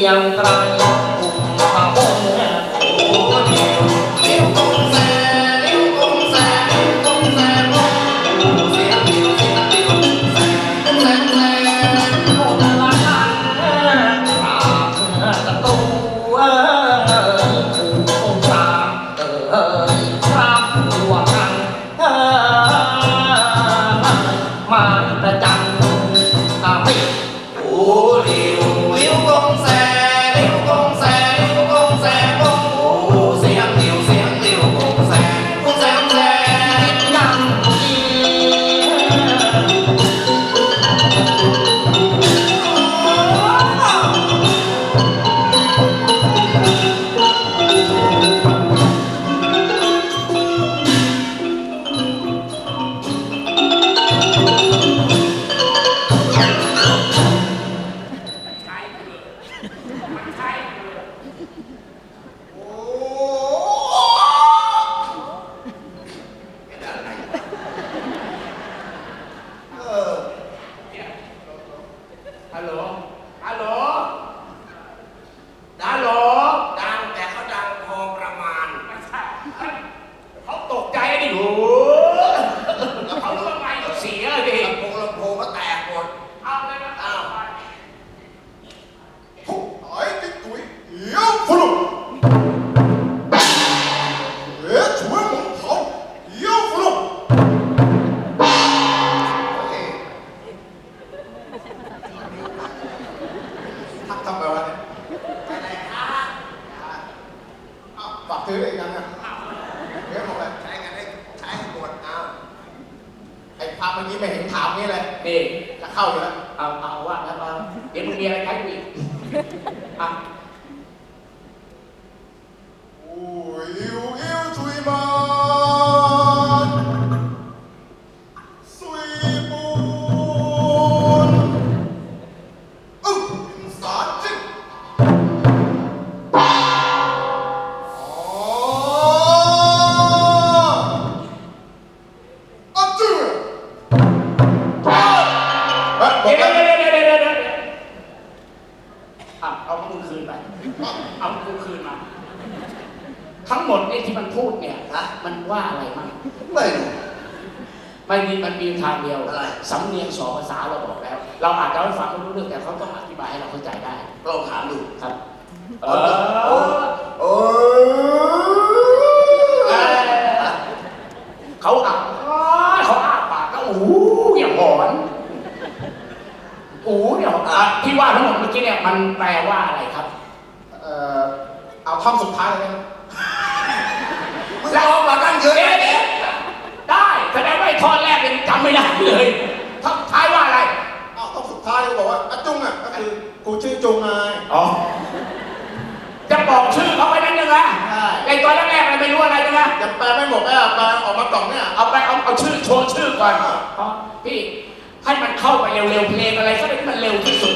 yang terakhir ซื้อเลยกันนเดี๋ยวบอกเใช้กันได้ใช้ให้หมดอ้าวไอ้ภาพเมื่อกี้ไม่เห็นถามนี่เลยนี่จะเข้าอยู่แล้วเอาเอาว่าแล้วเอาเดี๋ยวมึงเรียนอะไรใช้กูอีกอะ เดี๋ยวแล้เดี๋ยววเดี๋ยวเดี๋ยวเดี๋ยวเดี๋ยวอะเอามึงคืนไปเอามึงคืนมา ทั้งหมดเนี่ยที่มันพูดเนี่ยฮะมันว่าอะไรมั่งไม่รู้มันมีมันมีทางเดียวอะไร สำเนียงสองภาษาเราบอกแล้ว เราอาจจะไม่ฟังไม่รู้เรื่องแต่เขาต้องอธิบายให้เราเข้าใจได้ลองถามดูครับเอโอ้อโอ้เออเขาอะเขาอ้าปากก็อู้อย่างหอน อู้เนี่ยอะที่ว่าทั้งหมดเมื่อกี้เนี่ยมันแปลว่าอะไรครับ เอ่อเอาท่อนสุดท้ายเลยนะมึงร้องมาตั้งเยอะเดี๋ยวเดี๋ยวได้แสดงว่าไอ้ท่อนแรกยังจำไม่ได้เลยท้ท้ายว่าอะไรเอาท่อนสุดท้ายก็บอกว่าอาจุงอะก็คือกูชื่อจุงไงอ๋อจะบอกชื่อเขาไว้นั่นยังไงใช่ไอ้ตอนแรกๆมันไม่รู้อะไรยังไงยังแปลไม่หมดแม่แปลออกมากล่องเนี่ยเอาไปเอาเอาชื่อโชว์ชื่อก่อนอ๋อพี่ ให้มันเข้าไปเร็วๆเพลงอะไรก็ได้ที่มันเร็วที่สุด